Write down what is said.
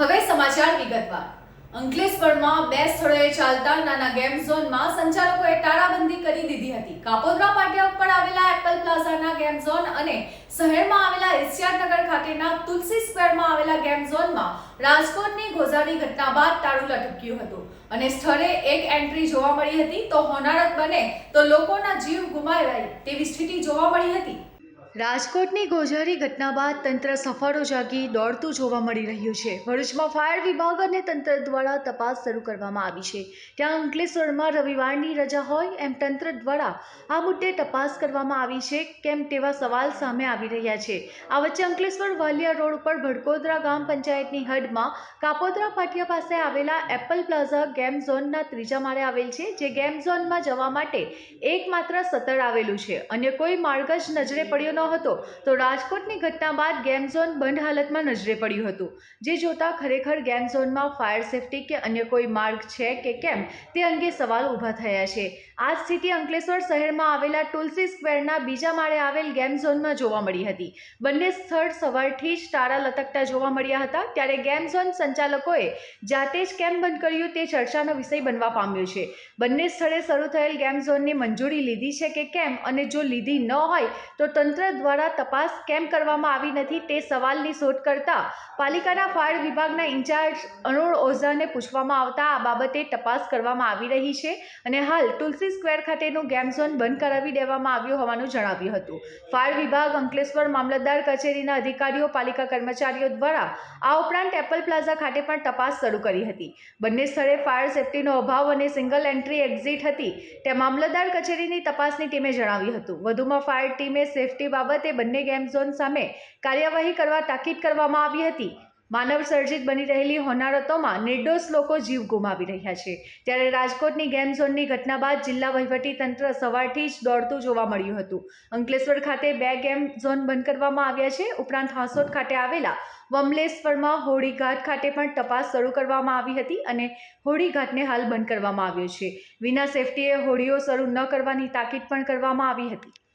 હવે સમાચાર વિગતવાર. અંકલેશ્વરમાં બે સ્થળોએ ચાલતા નાના ગેમ ઝોનમાં સંચાલકોએ તાળાબંધી કરી દીધી હતી. કાપોદરા પાટિયા ઉપર આવેલા એપલ પ્લાઝાના ગેમ ઝોન અને શહેરમાં આવેલા એશિયાનગર ખાતેના તુલસી સ્ક્વેરમાં આવેલા ગેમ ઝોનમાં રાજકોટની ગોઝારી ઘટના બાદ તાળું લટક્યું હતું. અને સ્થળે એક એન્ટ્રી જોવા મળી હતી, તો હોનારત બને તો લોકોના જીવ ગુમાવાય તેવી સ્થિતિ જોવા મળી હતી. રાજકોટની ગોઝારી ઘટના બાદ તંત્ર સફાળો જાગી દોડતું જોવા મળી રહ્યું છે. ભરૂચમાં ફાયર વિભાગ અને તંત્ર દ્વારા તપાસ શરૂ કરવામાં આવી છે. ત્યાં અંકલેશ્વરમાં રવિવારની રજા હોય એમ તંત્ર દ્વારા આ મુદ્દે તપાસ કરવામાં આવી છે કેમ તેવા સવાલ સામે આવી રહ્યા છે. આ વચ્ચે અંકલેશ્વર વાલિયા રોડ ઉપર ભડકોદરા ગામ પંચાયતની હદમાં કાપોદરા પાટિયા પાસે આવેલા એપલ પ્લાઝા ગેમ ઝોનના ત્રીજા માળે આવેલ છે, જે ગેમ ઝોનમાં જવા માટે એકમાત્ર સતર આવેલું છે. અન્ય કોઈ માર્ગ જ નજરે પડ્યો ન હતો તો રાજકોટની ઘટના બાદ ગેમ ઝોન બંધ હાલતમાં નજરે પડ્યું હતું. જે જોતા ખરેખર ગેમ ઝોનમાં ફાયર સેફટી કે અન્ય કોઈ માર્ગ છે કે કેમ તે અંગે સવાલ ઊભા થયા છે. આ સ્થિતિ અંકલેશ્વર શહેરમાં આવેલા તુલસી સ્ક્વેરના બીજા માળે આવેલ ગેમ ઝોનમાં જોવા મળી હતી. બંને સ્થળ સવારથી જ તારા લટકતા જોવા મળ્યા હતા, ત્યારે ગેમ ઝોન સંચાલકોએ જાતે જ કેમ બંધ કર્યું તે ચર્ચાનો વિષય બનવા પામ્યો છે. બંને સ્થળે શરૂ થયેલ ગેમ ઝોનની મંજૂરી લીધી છે કે કેમ અને જો લીધી ન હોય તો તંત્ર દ્વારા તપાસ કેમ કરવામાં આવી નથી તે સવાલની શોધ કરતા પાલિકાના ફાયર વિભાગના ઇન્ચાર્જ અરુણ ઓઝાને પૂછવામાં આવતા આ બાબતે તપાસ કરવામાં આવી રહી છે અને હાલ તુલસી સ્ક્વેર ખાતેનું ગેમ ઝોન બંધ કરાવી દેવામાં આવ્યું હોવાનું જણાવ્યું હતું. ફાયર વિભાગ અંકલેશ્વર મામલતદાર કચેરીના અધિકારીઓ, પાલિકા કર્મચારીઓ દ્વારા આ ઉપરાંત એપલ પ્લાઝા ખાતે પણ તપાસ શરૂ કરી હતી. બંને સ્થળે ફાયર સેફટીનો અભાવ અને સિંગલ એન્ટ્રી એક્ઝિટ હતી તે મામલતદાર કચેરીની તપાસની ટીમે જણાવ્યું હતું. વધુમાં ફાયર ટીમે સેફટી બાબતે બંને ગેમ ઝોન સામે કાર્યવાહી કરવા તાકીદ કરવામાં આવી હતી. માનવ સર્જિત બની રહેલી હોનારતોમાં નિર્દોષ લોકો જીવ ગુમાવી રહ્યા છે. ત્યારે રાજકોટની ગેમ ઝોનની ઘટના બાદ જિલ્લા તંત્ર સવારથી જ દોડતું જોવા મળ્યું હતું. અંકલેશ્વર ખાતે બે ગેમ ઝોન બંધ કરવામાં આવ્યા છે. ઉપરાંત હાંસોદ ખાતે આવેલા વમલેશ્વરમાં હોળીઘાટ ખાતે પણ તપાસ શરૂ કરવામાં આવી હતી અને હોળીઘાટને હાલ બંધ કરવામાં આવ્યો છે. વિના સેફટીએ હોળીઓ શરૂ ન કરવાની તાકીદ પણ કરવામાં આવી હતી.